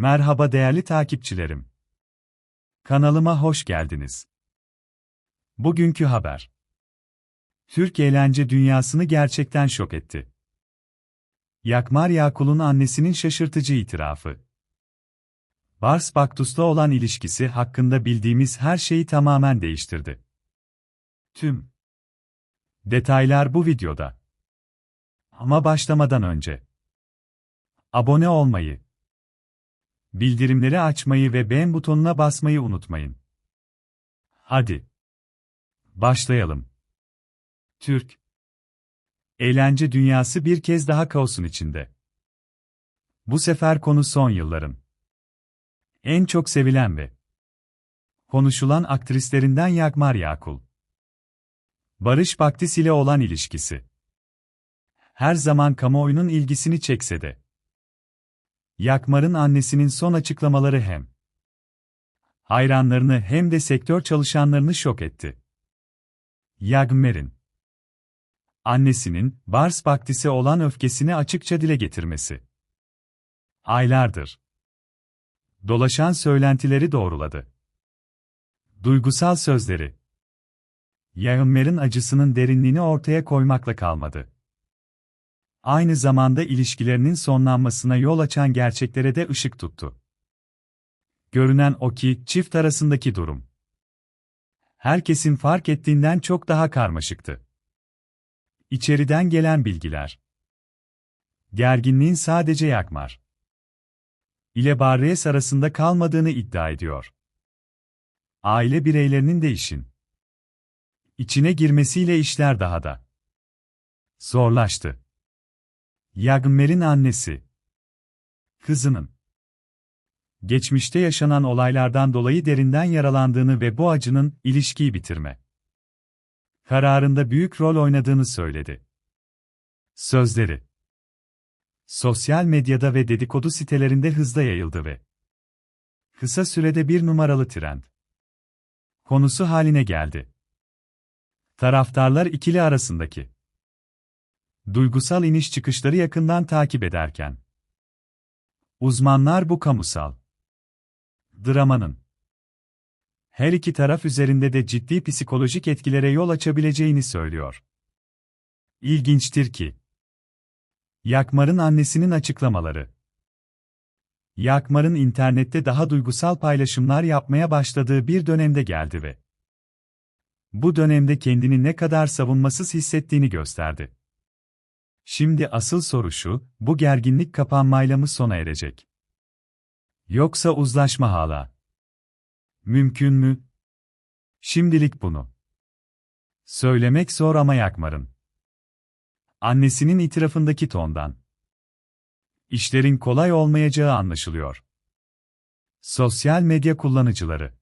Merhaba değerli takipçilerim. Kanalıma hoş geldiniz. Bugünkü haber. Türk eğlence dünyasını gerçekten şok etti. Yakmar Yakul'un annesinin şaşırtıcı itirafı. Bars Baktus'la olan ilişkisi hakkında bildiğimiz her şeyi tamamen değiştirdi. Tüm detaylar bu videoda. Ama başlamadan önce abone olmayı, bildirimleri açmayı ve beğen butonuna basmayı unutmayın. Hadi başlayalım. Türk Eğlence dünyası bir kez daha kaosun içinde. Bu sefer konu son yılların en çok sevilen ve konuşulan aktrislerinden Yakmar Yakul. Barış Baktis ile olan ilişkisi. Her zaman kamuoyunun ilgisini çekse de. Yakmar'ın annesinin son açıklamaları hem hayranlarını hem de sektör çalışanlarını şok etti. Yagmer'in annesinin Bars Baktis'e olan öfkesini açıkça dile getirmesi. Aylardır dolaşan söylentileri doğruladı. Duygusal sözleri Yagmer'in acısının derinliğini ortaya koymakla kalmadı. Aynı zamanda ilişkilerinin sonlanmasına yol açan gerçeklere de ışık tuttu. Görünen o ki çift arasındaki durum herkesin fark ettiğinden çok daha karmaşıktı. İçeriden gelen bilgiler. Gerginliğin sadece Yakmar ile Barres arasında kalmadığını iddia ediyor. Aile bireylerinin de işin içine girmesiyle işler daha da zorlaştı. Yagmer'in annesi kızının geçmişte yaşanan olaylardan dolayı derinden yaralandığını ve bu acının ilişkiyi bitirme kararında büyük rol oynadığını söyledi. Sözleri sosyal medyada ve dedikodu sitelerinde hızla yayıldı ve kısa sürede bir numaralı trend konusu haline geldi. Taraftarlar ikili arasındaki duygusal iniş çıkışları yakından takip ederken uzmanlar bu kamusal dramanın her iki taraf üzerinde de ciddi psikolojik etkilere yol açabileceğini söylüyor. İlginçtir ki Yakmar'ın annesinin açıklamaları Yakmar'ın internette daha duygusal paylaşımlar yapmaya başladığı bir dönemde geldi ve bu dönemde kendini ne kadar savunmasız hissettiğini gösterdi. Şimdi asıl soru şu, bu gerginlik kapanmayla mı sona erecek? Yoksa uzlaşma hala? Mümkün mü? Şimdilik bunu. Söylemek zor ama yakmarın. Annesinin itirafındaki tondan. İşlerin kolay olmayacağı anlaşılıyor. Sosyal medya kullanıcıları.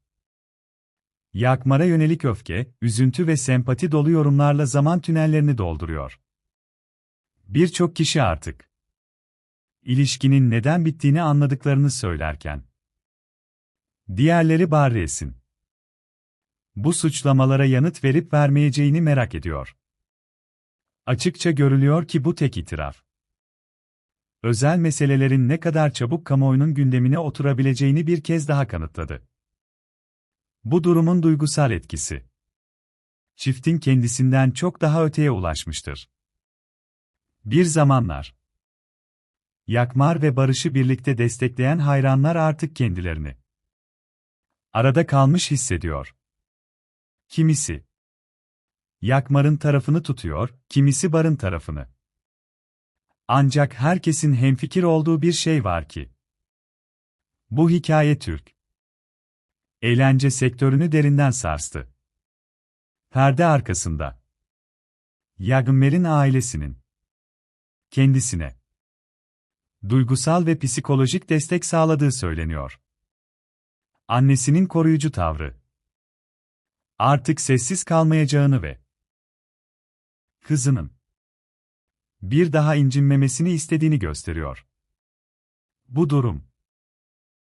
Yakmar'a yönelik öfke, üzüntü ve sempati dolu yorumlarla zaman tünellerini dolduruyor. Birçok kişi artık ilişkinin neden bittiğini anladıklarını söylerken diğerleri Barres'in bu suçlamalara yanıt verip vermeyeceğini merak ediyor. Açıkça görülüyor ki bu tek itiraf özel meselelerin ne kadar çabuk kamuoyunun gündemine oturabileceğini bir kez daha kanıtladı. Bu durumun duygusal etkisi çiftin kendisinden çok daha öteye ulaşmıştır. Bir zamanlar Yakmar ve Barış'ı birlikte destekleyen hayranlar artık kendilerini arada kalmış hissediyor. Kimisi Yakmar'ın tarafını tutuyor, kimisi Bar'ın tarafını. Ancak herkesin hemfikir olduğu bir şey var ki. Bu hikaye Türk. Eğlence sektörünü derinden sarstı. Perde arkasında. Yagmer'in ailesinin kendisine duygusal ve psikolojik destek sağladığı söyleniyor. Annesinin koruyucu tavrı artık sessiz kalmayacağını ve kızının bir daha incinmemesini istediğini gösteriyor. Bu durum